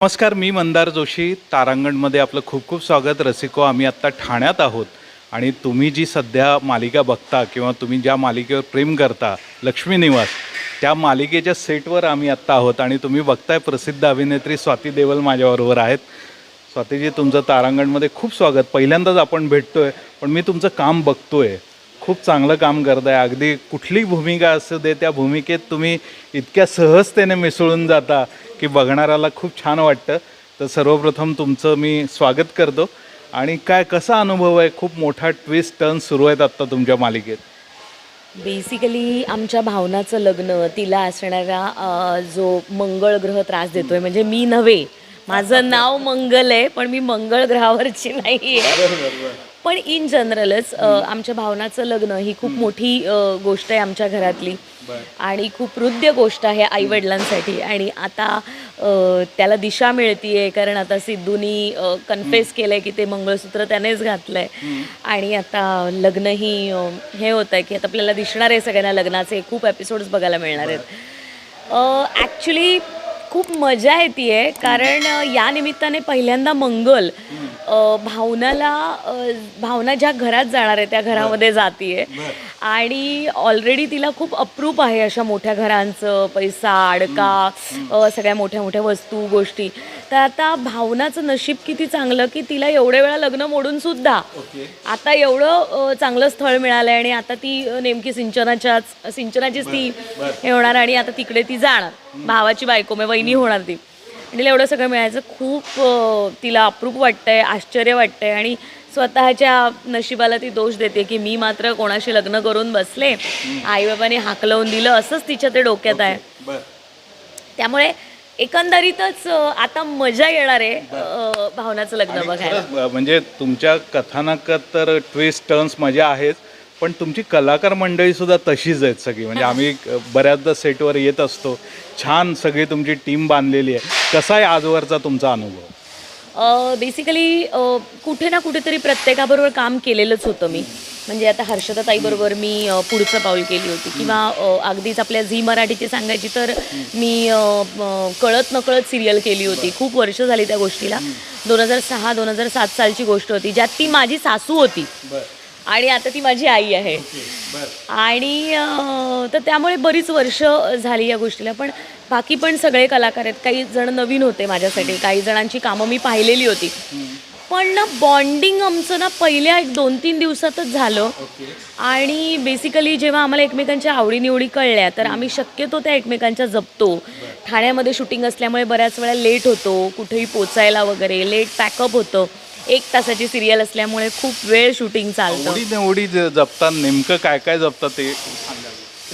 नमस्कार मी मंदार जोशी. तारांगणमध्ये आपलं खूप खूप स्वागत. रसिको आम्ही आत्ता ठाण्यात आहोत. आणि तुम्ही जी सध्या मालिका बघता किंवा तुम्ही ज्या मालिकेवर प्रेम करता लक्ष्मी निवास त्या मालिकेच्या सेटवर आम्ही आत्ता आहोत. आणि तुम्ही बघताय प्रसिद्ध अभिनेत्री स्वाती देवल माझ्याबरोबर आहेत. स्वातीजी तुमचं तारांगणमध्ये खूप स्वागत. पहिल्यांदाच आपण भेटतो आहे पण मी तुमचं काम बघतो आहे खूप चांगलं काम करत आहे अगदी कुठली भूमिका असू दे त्या भूमिकेत तुम्ही इतक्या सहजतेने मिसळून जाता. की बघणाऱ्याला खूप छान वाटतं. तर सर्वप्रथम तुमचं मी स्वागत करतो. आणि काय कसा अनुभव आहे? खूप मोठा ट्विस्ट टर्न सुरू आहेत आत्ता तुमच्या मालिकेत. बेसिकली आमच्या भावनाचं लग्न तिला असणारा जो मंगळ ग्रह त्रास देतोय म्हणजे मी नव्हे. माझं नाव मंगल आहे पण मी मंगळ ग्रहावरची नाही आहे पण इन जनरलच आमच्या भावनाचं लग्न ही खूप मोठी गोष्ट आहे आमच्या घरातली. आणि खूप हृदय गोष्ट आहे आई वडिलांसाठी आणि आता त्याला दिशा मिळतीये कारण आता सिद्धूनी कन्फेस केलंय की ते मंगळसूत्र त्यानेच घातलंय. आणि आता लग्नही हे होत आहे की आता आपल्याला दिसणार आहे सगळ्यांना लग्नाचे. खूप एपिसोड्स बघायला मिळणार आहेत. ॲक्च्युली खूप मजा येते कारण अ, या निमित्ताने पहिल्यांदा मंगल भावनाला भावना ज्या घरात जाणार आहे त्या घरामध्ये जातीये. आणि ऑलरेडी तिला खूप अप्रूप आहे अशा मोठ्या घरांचं पैसा अडका सगळ्या मोठ्या मोठ्या वस्तू गोष्टी. तर आता भावनाचं नशीब किती चांगलं की तिला एवढ्या वेळा लग्न मोडून सुद्धा आता एवढं चांगलं स्थळ मिळालंय आणि आता ती नेमकी सिंचनाच्याच सिंचनाचीच ती हे होणार आणि आता तिकडे ती जाणार. भावाची बायको मग वहिनी होणार ती. आणि तिला एवढं सगळं मिळायचं खूप तिला अप्रूप वाटतंय आश्चर्य वाटतंय आणि स्वतःच्या नशिबाला ती दोष देते की मी मात्र कोणाशी लग्न करून बसले. आईबाबांनी हाकलवून दिलं असंच तिच्या ते डोक्यात आहे. त्यामुळे एकंदरीतच आता मजा येणार आहे भावनाचं लग्न बघायला. म्हणजे तुमच्या कथानकात तर ट्विस्ट टर्न्स मजा आहेच पण तुमची कलाकार मंडळी सुद्धा तशीच आहेत सगळी. म्हणजे आम्ही बऱ्याचदा सेटवर येत असतो. छान सगळी तुमची टीम बांधलेली आहे. कसा आहे आजवरचा तुमचा अनुभव? बेसिकली कुठे ना कुठेतरी प्रत्येकाबरोबर काम केलेलंच होतं मी. म्हणजे आता हर्षदाताईबरोबर मी अ, पुढचं पाऊल केली होती. किंवा अगदीच आपल्या झी मराठीची सांगायची तर मी कळत नकळत सिरियल केली होती. खूप वर्ष झाली त्या गोष्टीला. दोन हजार सहा दोन हजार सात सालची गोष्ट होती ज्यात ती माझी सासू होती. आणि आता ती माझी आई आहे. आणि तर त्यामुळे बरीच वर्ष झाली या गोष्टीला. पण बाकी पण सगळे कलाकार आहेत. काही जण नवीन होते माझ्यासाठी. काही जणांची कामं मी पाहिलेली होती. पण ना बॉन्डिंग आमचं ना पहिल्या एक दोन तीन दिवसातच झालं. आणि बेसिकली जेव्हा आम्हाला एकमेकांच्या आवडीनिवडी कळल्या तर आम्ही शक्यतो त्या एकमेकांच्या जपतो. ठाण्यामध्ये शूटिंग असल्यामुळे बऱ्याच वेळा लेट होतो कुठेही पोचायला वगैरे लेट पॅकअप होतं. एक तासाची सिरियल असल्यामुळे खूप वेळ शूटिंग चालतं. जपतात नेमकं काय काय जपतात ते सांगा.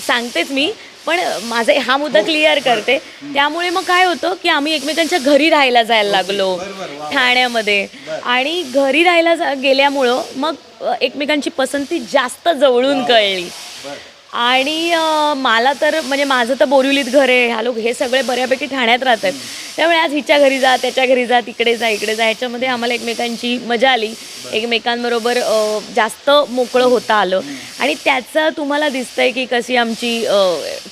सांगतेच मी. पण माझा हा मुद्दा क्लिअर करते. त्यामुळे मग काय होतं की आम्ही एकमेकांच्या घरी राहायला जायला लागलो ठाण्यामध्ये. आणि घरी राहायला गेल्यामुळं मग एकमेकांची पसंती जास्त जवळून कळली. आणि मला तर म्हणजे माझं तर बोरिवलीत घर आहे. ह्या लोक हे सगळे बऱ्यापैकी ठाण्यात राहतात. त्यामुळे आज हिच्या घरी जा त्याच्या घरी जा तिकडे जा इकडे जा. ह्याच्यामध्ये आम्हाला एकमेकांची मजा आली. एकमेकांबरोबर जास्त मोकळं होता आलं. आणि त्याचं तुम्हाला दिसतंय की कशी आमची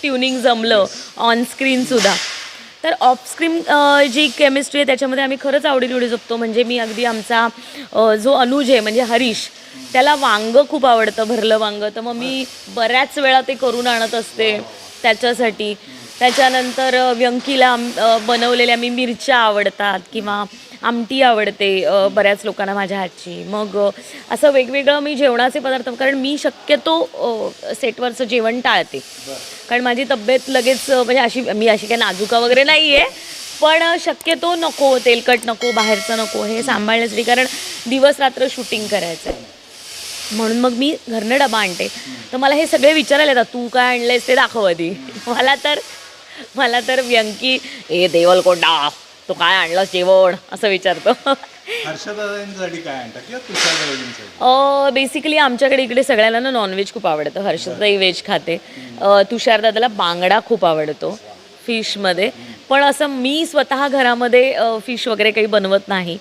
ट्युनिंग जमलं ऑन स्क्रीनसुद्धा तर ऑफस्क्रीन जी केमिस्ट्री आहे त्याच्यामध्ये आम्ही खरंच आवडीनिवडी जपतो. म्हणजे मी अगदी आमचा जो अनुज आहे म्हणजे हरीश त्याला वांग खूप आवडतं भरलं वांग. तर मग मी बऱ्याच वेळा ते करून आणत असते त्याच्यासाठी. त्याच्यानंतर व्यंकीला आम- बनवलेल्या मी मिरच्या आवडतात किंवा आमटी आवडते बऱ्याच लोकांना माझ्या हातची. मग असं वेगवेगळं मी जेवणाचे पदार्थ कारण मी शक्यतो सेटवरचं जेवण टाळते. कारण माझी तब्येत लगेच म्हणजे अशी मी अशी काही नाजुका वगैरे नाही आहे पण शक्यतो नको तेलकट नको बाहेरचं नको हे सांभाळण्यासाठी. कारण दिवस रात्र शूटिंग करायचं आहे म्हणून मग मी घरनं डबा आणते. तर मला हे सगळे विचारायला येतात तू काय आणलंयस ते दाखव आधी. मला तर मला तर व्यंकी ए देवलकोंडा तू काय आणलंस जेवण? असं विचारतो. बेसिकली आमच्याकडे इकडे सगळ्यांना ना नॉनव्हेज खूप आवडतं. हर्षदाई व्हेज खाते. तुषारदादाला बांगडा खूप आवडतो फिशमध्ये पण असं मी स्वतः घरामध्ये फिश वगैरे काही बनवत नाही.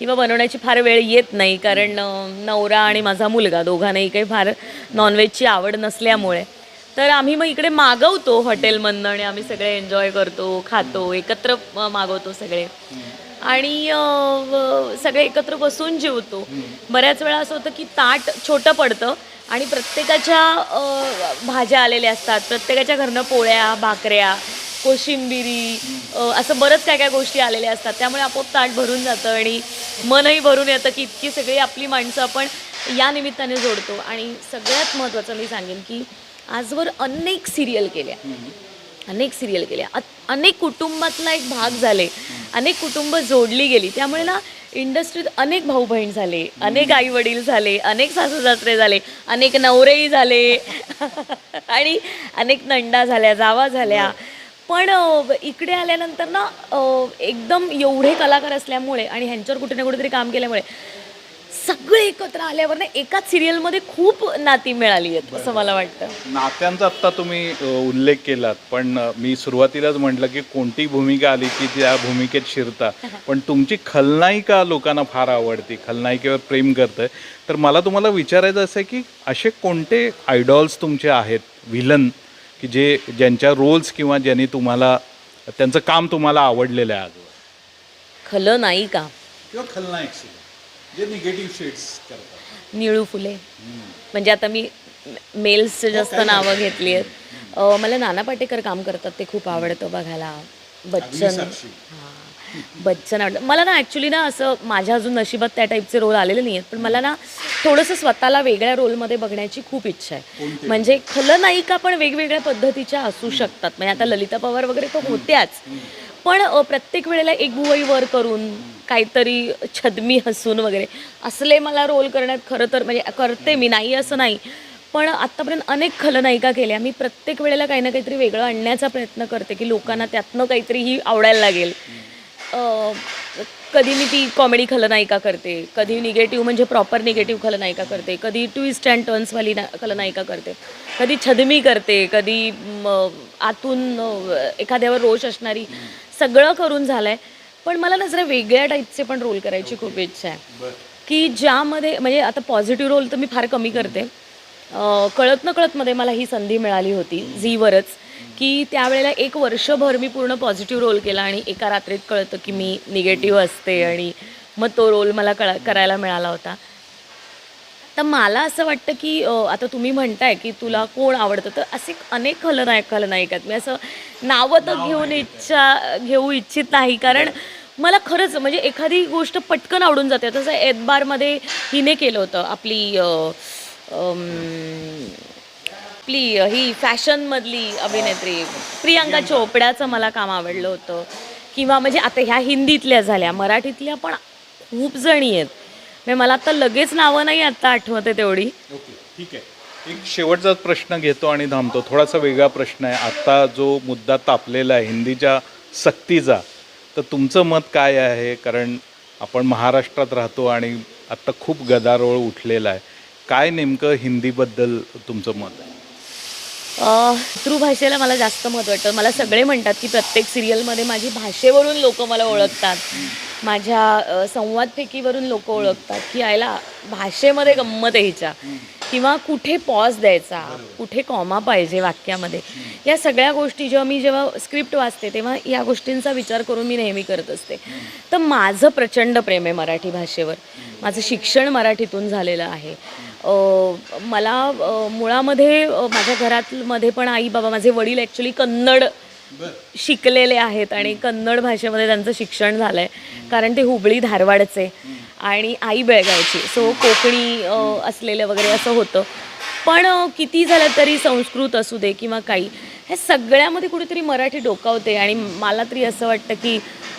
किंवा बनवण्याची फार वेळ येत नाही कारण नवरा आणि माझा मुलगा दोघांनाही काही फार नॉनव्हेजची आवड नसल्यामुळे. तर आम्ही मग इकडे मागवतो हॉटेलमधनं आणि आम्ही सगळे एन्जॉय करतो खातो एकत्र मागवतो सगळे. आणि सगळे एकत्र बसून जेवतो. बऱ्याच वेळा असं होतं की ताट छोटं पडतं आणि प्रत्येकाच्या भाज्या आलेल्या असतात. प्रत्येकाच्या घरनं पोळ्या भाकऱ्या कोशिंबिरी असं बरंच काय काय गोष्टी आलेल्या असतात. त्यामुळे आपोआप ताट भरून जातं आणि मनही भरून येतं की इतकी सगळी आपली माणसं आपण या निमित्ताने जोडतो. आणि सगळ्यात महत्त्वाचं मी सांगेन की आजवर अनेक सिरियल केल्या. अनेक सिरियल केल्या. अनेक कुटुंबातला एक भाग झाले. अनेक कुटुंब जोडली गेली. त्यामुळे ना इंडस्ट्रीत अनेक भाऊ बहीण झाले. अनेक आई वडील झाले. अनेक सासू सासरे झाले. अनेक नवरेही झाले. आणि अनेक नंडा झाल्या जावा झाल्या. पण इकडे आल्यानंतर ना एकदम एवढे कलाकार असल्यामुळे आणि ह्यांच्यावर कुठे ना कुठेतरी काम केल्यामुळे सगळे एकत्र आल्यावर ना एकाच सिरियलमध्ये खूप नाती मिळाली आहेत असं मला वाटतं. नात्यांचा आत्ता तुम्ही उल्लेख केलात पण मी सुरुवातीलाच म्हटलं की कोणती भूमिका आली की त्या भूमिकेत शिरता? पण तुमची खलनायिका लोकांना फार आवडते खलनायिकेवर प्रेम करतं तर मला तुम्हाला विचारायचं असं आहे की असे कोणते आयडॉल्स तुमचे आहेत व्हिलन की जे ज्यांच्या रोल्स किंवा ज्यांनी तुम्हाला त्यांचं काम तुम्हाला आवडलेलं आहे आजवर? खलं नाही का? किंवा खलनायक जे निगेटिव्ह शेड्स करतात. निळू फुले. म्हणजे आता मी मेल्सचं जास्त नावं घेतली आहेत. मला नाना पाटेकर काम करतात ते खूप आवडतं बघायला. बच्चन. हां. बच्चन आवडतं मला ना ॲक्च्युली ना असं माझ्या अजून नशिबात त्या टाईपचे रोल आलेले नाही आहेत पण मला ना थोडंसं स्वतःला वेगळ्या रोलमध्ये बघण्याची खूप इच्छा आहे. म्हणजे खलनायिका पण वेगवेगळ्या पद्धतीच्या असू शकतात. म्हणजे आता ललिता पवार वगैरे तर होत्याच. पण प्रत्येक वेळेला एक बुवई वर करून काहीतरी छदमी हसून वगैरे असले मला रोल करण्यात खरं तर म्हणजे करते मी नाही असं नाही. पण आत्तापर्यंत अनेक खलनायिका केल्या. मी प्रत्येक वेळेला काही ना काहीतरी वेगळं आणण्याचा प्रयत्न करते की लोकांना त्यातनं काहीतरी ही आवडायला लागेल. कधी मी ती कॉमेडी खलनायिका करते कधी निगेटिव्ह म्हणजे प्रॉपर निगेटिव्ह खलनायिका करते कधी ट्विस्ट अँड टर्न्सवाली ना खलनायिका करते कधी छदमी करते कधी आतून एखाद्यावर रोष असणारी सगळं करून झालं आहे पण मला ना जरा वेगळ्या टाईपचे पण रोल करायची खूप इच्छा आहे. की ज्यामध्ये म्हणजे आता पॉझिटिव्ह रोल तर मी फार कमी करते. कळत न कळतमध्ये मला ही संधी मिळाली होती झीवरच की त्यावेळेला एक वर्षभर मी पूर्ण पॉझिटिव्ह रोल केला आणि एका रात्रीत कळतं की मी निगेटिव्ह असते आणि मग तो रोल मला कळा करायला मिळाला होता. तर मला असं वाटतं की आता तुम्ही म्हणताय की तुला कोण आवडतं तर असे अनेक खलनायक खलनायक आहेत. मी असं नावं तर घेऊन इच्छा घेऊ इच्छित नाही. कारण मला खरंच म्हणजे एखादी गोष्ट पटकन आवडून जाते. तसं एतबारमध्ये हिने केलं होतं आपली आपली ही फॅशनमधली अभिनेत्री प्रियांका चोपड्याचं मला काम आवडलं होतं. किंवा म्हणजे आता ह्या हिंदीतल्या झाल्या मराठीतल्या पण खूप जणी आहेत. म्हणजे मला आता लगेच नावं नाही आता आठवते तेवढी. ओके ठीक आहे. एक शेवटचा प्रश्न घेतो आणि थांबतो. थोडासा वेगळा प्रश्न आहे. आत्ता जो मुद्दा तापलेला आहे हिंदीच्या सक्तीचा तर तुमचं मत काय आहे? कारण आपण महाराष्ट्रात राहतो आणि आत्ता खूप गदारोळ उठलेला आहे. काय नेमकं हिंदीबद्दल तुमचं मत आहे? मातृभाषेला मला जास्त महत्त्व वाटतं. मला सगळे म्हणतात की प्रत्येक सिरियलमध्ये माझी भाषेवरून लोक मला ओळखतात. माझ्या अ, संवादफेकीवरून लोक ओळखतात. की आयला भाषेमध्ये गंमत आहे हिच्या. किंवा कुठे पॉज द्यायचा कुठे कॉमा पाहिजे वाक्यामध्ये. या सगळ्या गोष्टी जेव्हा मी जेव्हा स्क्रिप्ट वाचते तेव्हा या गोष्टींचा विचार करून मी नेहमी करत असते. तर माझं प्रचंड प्रेम आहे मराठी भाषेवर. माझं शिक्षण मराठीतून झालेलं आहे. मला मुळामध्ये माझ्या घरात मध्ये पण आई बाबा माझे वडील ॲक्च्युली कन्नड शिकलेले आहेत आणि कन्नड भाषेमध्ये त्यांचं शिक्षण झालं आहे कारण ते हुबळी धारवाडचे. आणि आई बेळगावची. सो कोकणी असलेलं वगैरे असं होतं. पण किती झालं तरी संस्कृत असू दे किंवा काही हे सगळ्यामध्ये कुठेतरी मराठी डोकावते. आणि मला तरी असं वाटतं की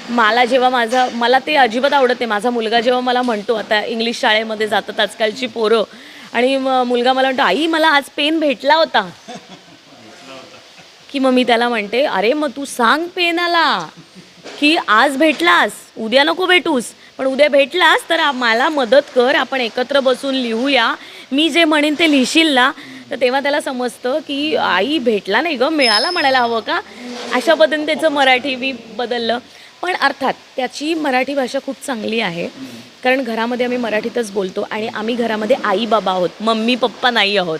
मला जेव्हा माझा मला ते अजिबात आवडत नाही. माझा मुलगा जेव्हा मला म्हणतो आता इंग्लिश शाळेमध्ये जातात आजकालची पोरं. आणि मुलगा मला म्हणतो आई मला आज पेन भेटला होता. की मग मी त्याला म्हणते अरे मग तू सांग पेनाला की आज भेटलास उद्या नको भेटूस. पण उद्या भेटलास तर मला मदत कर आपण एकत्र बसून लिहूया. मी जे म्हणेन ते लिहिशील ना? तर तेव्हा त्याला समजतं की आई भेटला नाही गं मिळाला म्हणायला हवं का? अशा पद्धतीने त्याचं मराठी मी बदललं. पण अर्थात त्याची मराठी भाषा खूप चांगली आहे. कारण घरामध्ये आम्ही मराठीतच बोलतो आणि आम्ही घरामध्ये आई बाबा आहोत मम्मी पप्पा नाही आहोत.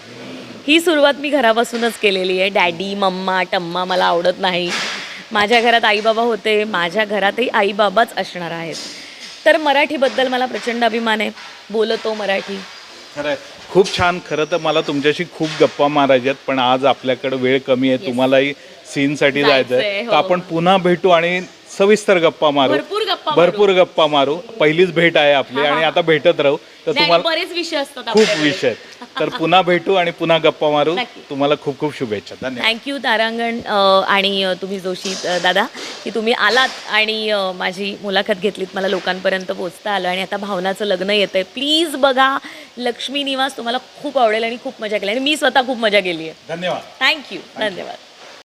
ही सुरुवात मी घरापासूनच केलेली आहे. डॅडी मम्मा टम्मा मला आवडत नाही. माझ्या घरात आईबाबा होते माझ्या घरातही आईबाबाच असणार आहेत. तर मराठीबद्दल मला प्रचंड अभिमान आहे. बोलतो मराठी. खरं आहे खूप छान. खरं तर मला तुमच्याशी खूप गप्पा मारायच्यात पण आज आपल्याकडे वेळ कमी आहे. तुम्हालाही सीनसाठी जायचं जायचंय, आहे हो. तर आपण पुन्हा भेटू आणि सविस्तर गप्पा मारू. भरपूर गप्पा मारू. भरपूर गप्पा मारू. पहिलीच भेट आहे आपली आणि आता भेटत राहू. तर नाही, तुम्हाला बरेच विषय असतात खूप आपल्याकडे. विषय आहेत. तर पुन्हा भेटू आणि पुन्हा गप्पा मारू. नक्की. तुम्हाला खूप खूप शुभेच्छा. धन्यवाद. थँक्यू तारांगण अ, आणि अ, तुम्ही जोशी अ, दादा की तुम्ही आलात आणि अ, माझी मुलाखत घेतलीत. मला लोकांपर्यंत पोचता आलं आणि आता भावनाचं लग्न येतं आहे प्लीज बघा लक्ष्मी निवास तुम्हाला खूप आवडेल आणि खूप मजा केली. आणि मी स्वतः खूप मजा केली आहे धन्यवाद थँक्यू धन्यवाद.